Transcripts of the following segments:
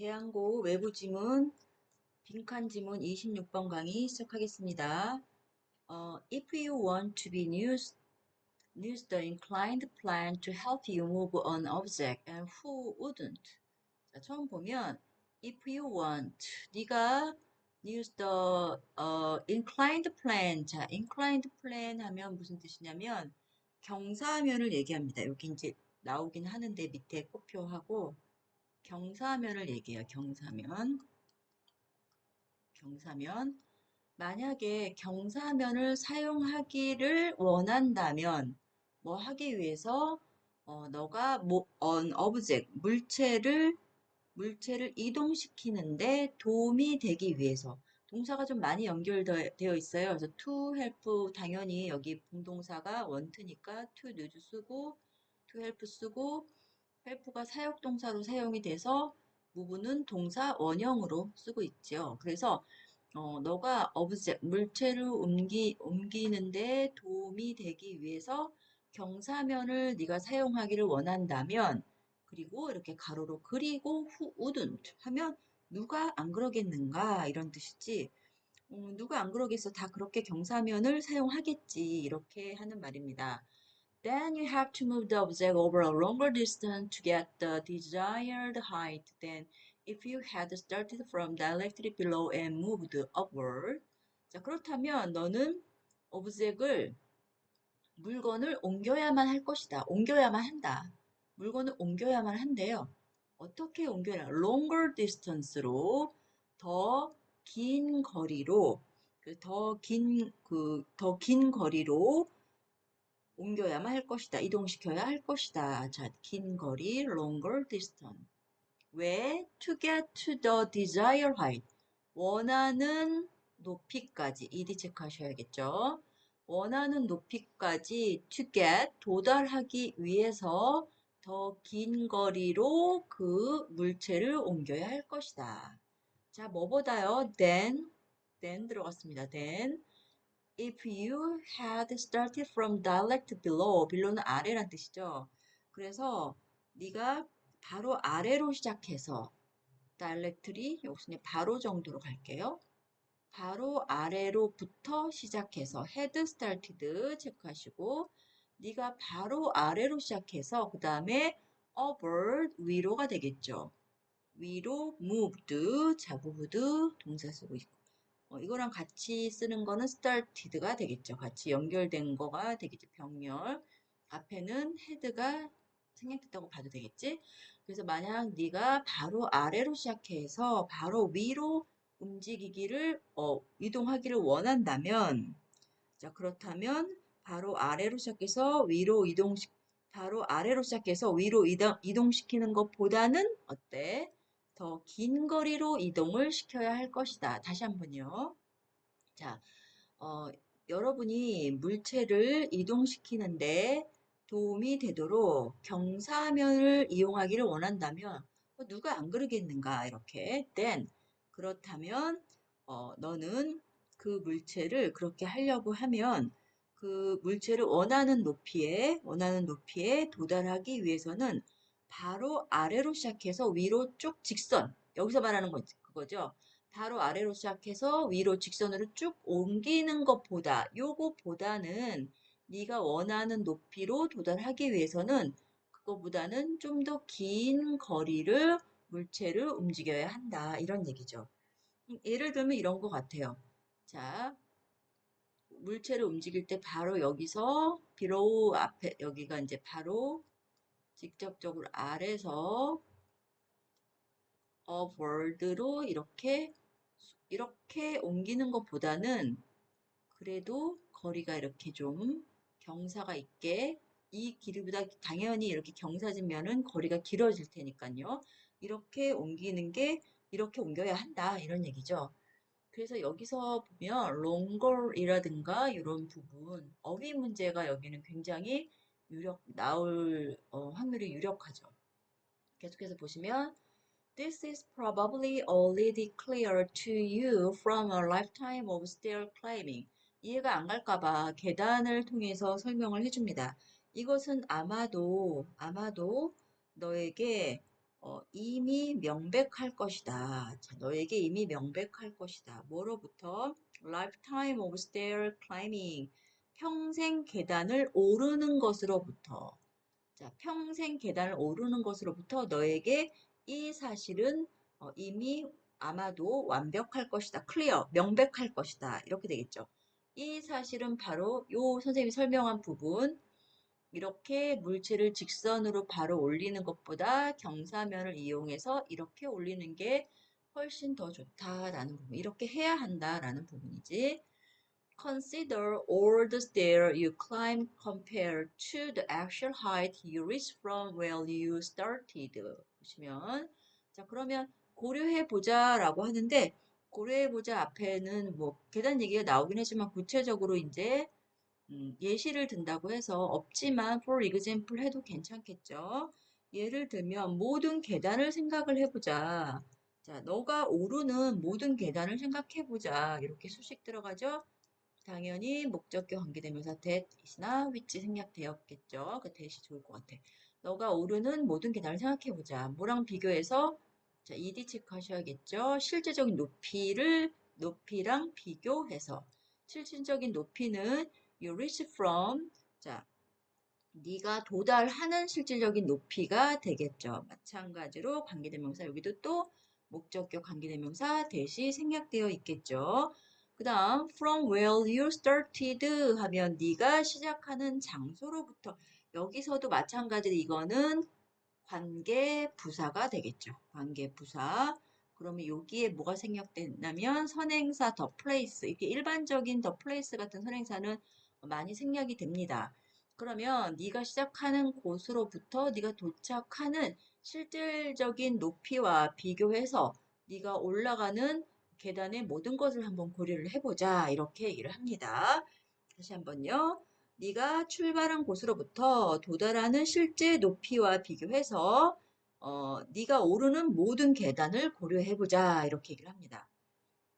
계양고 외부 지문 빈칸 지문 26번 강의 시작하겠습니다. 어, if you want to be news, news the inclined plan to help you move an object and who wouldn't? 자, 처음 보면 if you want 네가 news the 어, inclined plan 자 inclined plan 하면 무슨 뜻이냐면 경사면을 얘기합니다. 여기 이제 나오긴 하는데 밑에 꼬표하고 경사면을 얘기해요. 경사면. 경사면. 만약에 경사면을 사용하기를 원한다면 뭐 하기 위해서 어, 너가 뭐, on object 물체를 물체를 이동시키는데 도움이 되기 위해서 동사가 좀 많이 연결되어 있어요. 그래서 to help 당연히 여기 분동사가 원트니까 to use 쓰고 to help 쓰고 help가 사역동사로 사용이 돼서 부분은 동사 원형으로 쓰고 있죠. 그래서 어, 너가 object, 물체를 옮기, 옮기는데 도움이 되기 위해서 경사면을 네가 사용하기를 원한다면 그리고 이렇게 가로로 그리고 who wouldn't 하면 누가 안 그러겠는가 이런 뜻이지 음, 누가 안 그러겠어 다 그렇게 경사면을 사용하겠지 이렇게 하는 말입니다. Then you have to move the object over a longer distance to get the desired height than if you had started from directly below and moved upward. 자, 그렇다면 너는 오브젝을 물건을 옮겨야만 할 것이다. 옮겨야만 한다. 물건을 옮겨야만 한대요. 어떻게 옮겨야? longer distance로 더 긴 거리로 더 긴 그 더 긴 거리로 옮겨야만 할 것이다. 이동시켜야 할 것이다. 자, 긴 거리 longer distance. 왜? to get to the desired height. 원하는 높이까지 ed 체크하셔야겠죠. 원하는 높이까지 to get 도달하기 위해서 더 긴 거리로 그 물체를 옮겨야 할 것이다. 자, 뭐보다요? then, then 들어갔습니다. then if you had started from direct below, below는 아래란 뜻이죠. 그래서 네가 바로 아래로 시작해서 directly 여기서 바로 정도로 갈게요. 바로 아래로부터 시작해서 head started 체크하시고 네가 바로 아래로 시작해서 그 다음에 upward 위로가 되겠죠. 위로 moved 자 moved 동사 쓰고 있고 어, 이거랑 같이 쓰는 거는 started가 되겠죠. 같이 연결된 거가 되겠죠. 병렬 앞에는 head가 생략됐다고 봐도 되겠지. 그래서 만약 네가 바로 아래로 시작해서 바로 위로 움직이기를 어, 이동하기를 원한다면 자 그렇다면 바로 아래로 시작해서 위로 이동시 바로 아래로 시작해서 위로 이동, 이동시키는 것보다는 어때? 더 긴 거리로 이동을 시켜야 할 것이다. 다시 한번요. 자, 어, 여러분이 물체를 이동시키는데 도움이 되도록 경사면을 이용하기를 원한다면 어, 누가 안 그러겠는가 이렇게 then 그렇다면 어, 너는 그 물체를 그렇게 하려고 하면 그 물체를 원하는 높이에 원하는 높이에 도달하기 위해서는 바로 아래로 시작해서 위로 쭉 직선 여기서 말하는 거 그거죠. 바로 아래로 시작해서 위로 직선으로 쭉 옮기는 것보다 요거보다는 네가 원하는 높이로 도달하기 위해서는 그거보다는 좀 더 긴 거리를 물체를 움직여야 한다 이런 얘기죠. 예를 들면 이런 것 같아요. 자, 물체를 움직일 때 바로 여기서 비로우 앞에 여기가 이제 바로 직접적으로 아래서 upward로 이렇게 이렇게 옮기는 것보다는 그래도 거리가 이렇게 좀 경사가 있게 이 길이보다 당연히 이렇게 경사진 면은 거리가 길어질 테니까요. 이렇게 옮기는 게 이렇게 옮겨야 한다 이런 얘기죠. 그래서 여기서 보면 longer이라든가 이런 부분 어휘 문제가 여기는 굉장히 유력 나올 어, 확률이 유력하죠. 계속해서 보시면 This is probably already clear to you from a lifetime of stair climbing. 이해가 안 갈까봐 계단을 통해서 설명을 해줍니다. 이것은 아마도 아마도 너에게 어, 이미 명백할 것이다. 자, 너에게 이미 명백할 것이다. 뭐로부터? Lifetime of stair climbing. 평생 계단을 오르는 것으로부터. 자, 평생 계단을 오르는 것으로부터 너에게 이 사실은 어, 이미 아마도 완벽할 것이다. 클리어, 명백할 것이다. 이렇게 되겠죠. 이 사실은 바로 요 선생님이 설명한 부분 이렇게 물체를 직선으로 바로 올리는 것보다 경사면을 이용해서 이렇게 올리는 게 훨씬 더 좋다라는 부분. 이렇게 해야 한다라는 부분이지. Consider all the stair you climb compared to the actual height you reach from where you started. 보시면 자 그러면 고려해 보자라고 하는데 고려해 보자 앞에는 뭐 계단 얘기가 나오긴 하지만 구체적으로 이제 음, 예시를 든다고 해서 없지만 for example 해도 괜찮겠죠. 예를 들면 모든 계단을 생각을 해보자. 자, 너가 오르는 모든 계단을 생각해보자. 이렇게 수식 들어가죠. 당연히 목적격 관계대명사 that이나 which 생략되었겠죠. 그 that이 좋을 것 같아. 너가 오르는 모든 계단을 생각해보자. 뭐랑 비교해서 자, ed 체크하셔야겠죠. 실제적인 높이를 높이랑 비교해서 실질적인 높이는 you reach from 자 네가 도달하는 실질적인 높이가 되겠죠. 마찬가지로 관계대명사 여기도 또 목적격 관계대명사 대시 생략되어 있겠죠. 그 다음 from where you started 하면 네가 시작하는 장소로부터 여기서도 마찬가지로 이거는 관계 부사가 되겠죠. 관계 부사. 그러면 여기에 뭐가 생략됐냐면 선행사 더 플레이스. 이렇게 일반적인 더 플레이스 같은 선행사는 많이 생략이 됩니다. 그러면 네가 시작하는 곳으로부터 네가 도착하는 실질적인 높이와 비교해서 네가 올라가는 계단의 모든 것을 한번 고려를 해보자 이렇게 얘기를 합니다. 다시 한번요. 네가 출발한 곳으로부터 도달하는 실제 높이와 비교해서 어, 네가 오르는 모든 계단을 고려해보자 이렇게 얘기를 합니다.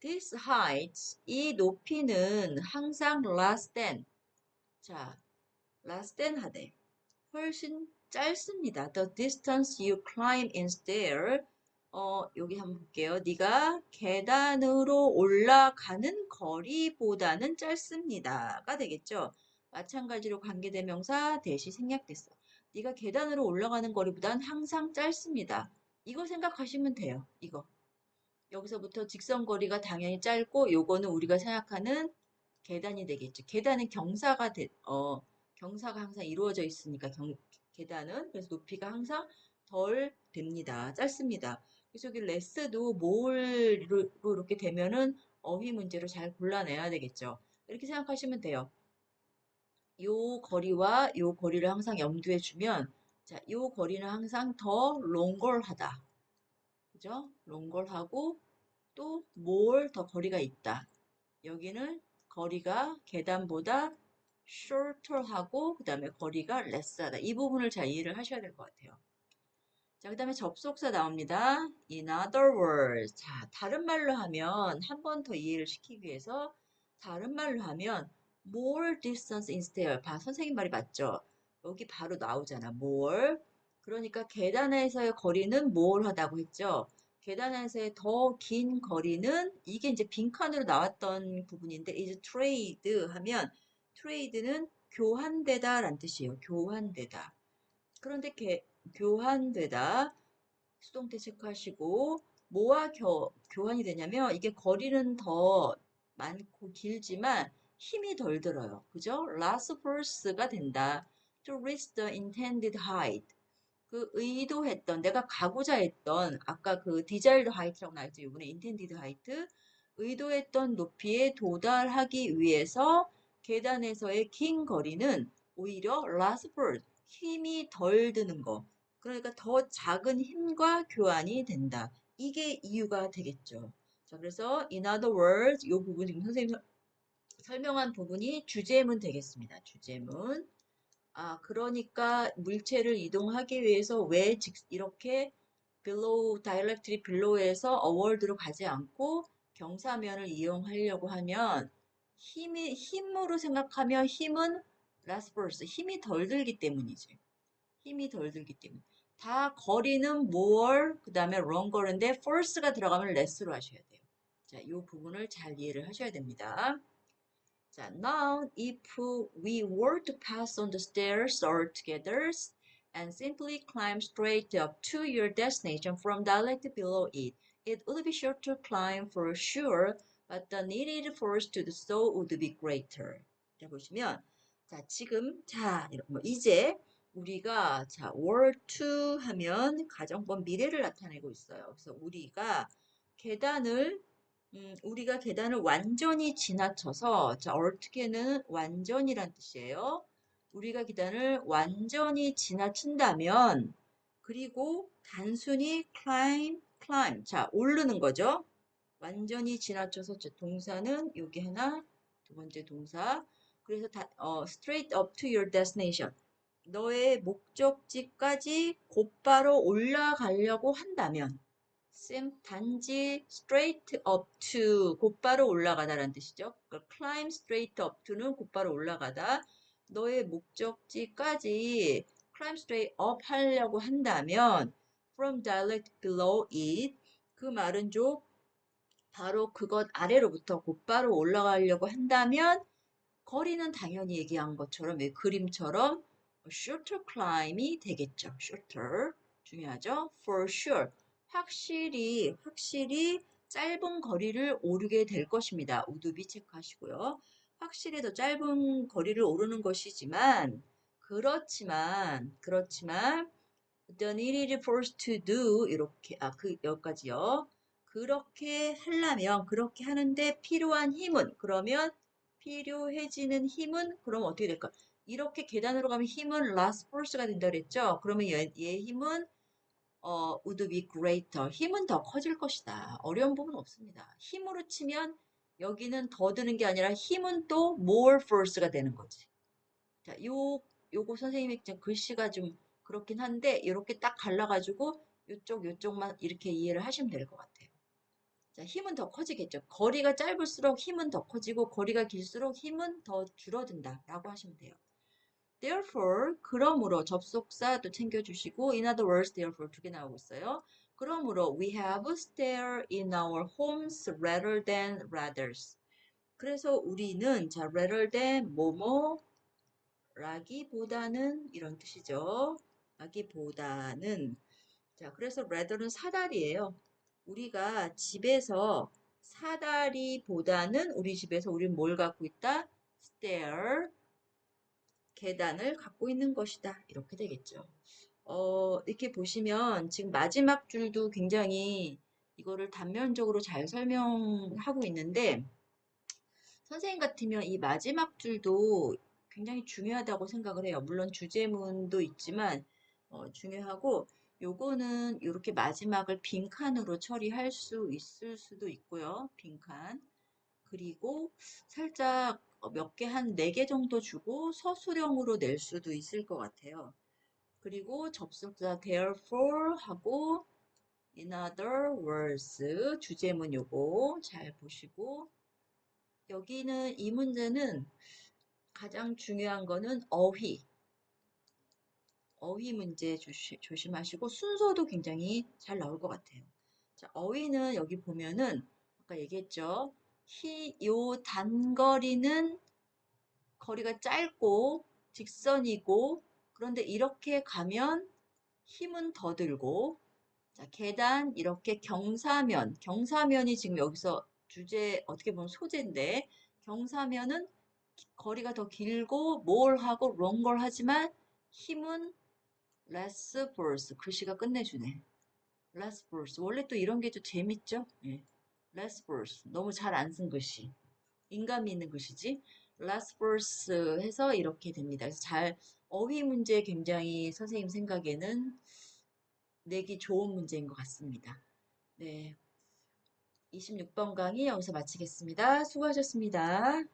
This height, 이 높이는 항상 less than, 자, less than 하되 훨씬 짧습니다. The distance you climb in stair, 어, 여기 한번 볼게요. 네가 계단으로 올라가는 거리보다는 짧습니다가 되겠죠. 마찬가지로 관계대명사 대시 생략됐어. 네가 계단으로 올라가는 거리보단 항상 짧습니다. 이거 생각하시면 돼요. 이거. 여기서부터 직선 거리가 당연히 짧고 요거는 우리가 생각하는 계단이 되겠죠. 계단은 경사가 되, 어, 경사가 항상 이루어져 있으니까 경, 계단은 그래서 높이가 항상 덜 됩니다. 짧습니다. 그래서 여기 레스도 몰로 이렇게 되면은 어휘 문제로 잘 골라내야 되겠죠. 이렇게 생각하시면 돼요. 요 거리와 요 거리를 항상 염두에 주면 자, 요 거리는 항상 더 롱걸하다. 그죠? 롱걸하고 또 more 더 거리가 있다. 여기는 거리가 계단보다 shorter하고 그 다음에 거리가 less하다. 이 부분을 잘 이해를 하셔야 될 것 같아요. 자, 그 다음에 접속사 나옵니다. In other words. 자, 다른 말로 하면 한 번 더 이해를 시키기 위해서 다른 말로 하면 more distance instead. 봐, 선생님 말이 맞죠? 여기 바로 나오잖아. more. 그러니까 계단에서의 거리는 more 하다고 했죠. 계단에서의 더 긴 거리는 이게 이제 빈칸으로 나왔던 부분인데 is trade 하면 trade는 교환되다 라는 뜻이에요. 교환되다. 그런데 개, 교환되다 수동태 체크하시고 뭐와 겨, 교환이 되냐면 이게 거리는 더 많고 길지만 힘이 덜 들어요. 그죠? less force가 된다. to reach the intended height. 그 의도했던 내가 가고자 했던 아까 그 desired height라고 나왔죠. 이번에 intended height. 의도했던 높이에 도달하기 위해서 계단에서의 긴 거리는 오히려 less force, 힘이 덜 드는 거. 그러니까 더 작은 힘과 교환이 된다. 이게 이유가 되겠죠. 자, 그래서 in other words, 이 부분 지금 선생님 설명한 부분이 주제문 되겠습니다. 주제문. 아, 그러니까 물체를 이동하기 위해서 왜 이렇게 below, directly below에서 award로 가지 않고 경사면을 이용하려고 하면 힘이, 힘으로 생각하면 힘은 less force, 힘이 덜 들기 때문이지. 힘이 덜 들기 때문에. 다 거리는 more, 그 다음에 longer인데 force가 들어가면 less로 하셔야 돼요. 자, 이 부분을 잘 이해를 하셔야 됩니다. 자, now if we were to pass on the stairs altogether and simply climb straight up to your destination from directly below it, it would be short to climb for sure, but the needed force to do so would be greater. 자, 보시면 자, 지금 자, 뭐 이제 우리가 자, were to 하면 가정법 미래를 나타내고 있어요. 그래서 우리가 계단을 음, 우리가 계단을 완전히 지나쳐서 자, 어떻게는 완전이란 뜻이에요. 우리가 계단을 완전히 지나친다면 그리고 단순히 climb, climb 자, 오르는 거죠. 완전히 지나쳐서 제 동사는 여기 하나, 두 번째 동사. 그래서 다, 어, straight up to your destination. 너의 목적지까지 곧바로 올라가려고 한다면 sim 단지 straight up to 곧바로 올라가다라는 뜻이죠. 그러니까 climb straight up to는 곧바로 올라가다. 너의 목적지까지 climb straight up 하려고 한다면 from direct below it 그 말은 좀 바로 그것 아래로부터 곧바로 올라가려고 한다면 거리는 당연히 얘기한 것처럼 이 그림처럼 shorter climb이 되겠죠. shorter 중요하죠. for sure 확실히 확실히 짧은 거리를 오르게 될 것입니다. 우드비 체크하시고요. 확실히 더 짧은 거리를 오르는 것이지만 그렇지만 그렇지만 the needed force to do 이렇게 아 그 여기까지요. 그렇게 하려면 그렇게 하는데 필요한 힘은 그러면 필요해지는 힘은 그럼 어떻게 될까? 이렇게 계단으로 가면 힘은 last force가 된다 그랬죠? 그러면 얘, 얘 힘은 어, would be greater. 힘은 더 커질 것이다. 어려운 부분 없습니다. 힘으로 치면 여기는 더 드는 게 아니라 힘은 또 more force가 되는 거지. 자, 요, 요거 선생님의 글씨가 좀 그렇긴 한데, 이렇게 딱 갈라가지고, 요쪽, 요쪽만 이렇게 이해를 하시면 될 것 같아요. 자, 힘은 더 커지겠죠. 거리가 짧을수록 힘은 더 커지고, 거리가 길수록 힘은 더 줄어든다. 라고 하시면 돼요. Therefore, 그러므로 접속사도 챙겨주시고, in other words, therefore 두 개 나오고 있어요. 그러므로 we have stair in our homes rather than rathers. 그래서 우리는 자 rather than 뭐뭐 라기보다는 이런 뜻이죠. 라기보다는 자 그래서 rather는 사다리예요. 우리가 집에서 사다리보다는 우리 집에서 우리는 뭘 갖고 있다? stair 계단을 갖고 있는 것이다. 이렇게 되겠죠. 어, 이렇게 보시면 지금 마지막 줄도 굉장히 이거를 단면적으로 잘 설명하고 있는데 선생님 같으면 이 마지막 줄도 굉장히 중요하다고 생각을 해요. 물론 주제문도 있지만 어, 중요하고 요거는 이렇게 마지막을 빈칸으로 처리할 수 있을 수도 있고요. 빈칸. 그리고 살짝 몇 개 한 네 개 정도 주고 서술형으로 낼 수도 있을 것 같아요. 그리고 접속사 therefore 하고 in other words 주제문 요거 잘 보시고 여기는 이 문제는 가장 중요한 거는 어휘 어휘 문제 조시, 조심하시고 순서도 굉장히 잘 나올 것 같아요. 자, 어휘는 여기 보면은 아까 얘기했죠. 히, 요 단거리는 거리가 짧고 직선이고 그런데 이렇게 가면 힘은 더 들고 자, 계단 이렇게 경사면 경사면이 지금 여기서 주제 어떻게 보면 소재인데 경사면은 거리가 더 길고 뭘 하고 롱걸 하지만 힘은 less force 글씨가 끝내주네. less force. 원래 또 이런 게 좀 재밌죠? 예. Less force 너무 잘 안 쓴 글씨 인감이 있는 글씨지? less force 해서 이렇게 됩니다. 그래서 잘 어휘 문제 굉장히 선생님 생각에는 내기 좋은 문제인 것 같습니다. 네. 26번 강의 여기서 마치겠습니다. 수고하셨습니다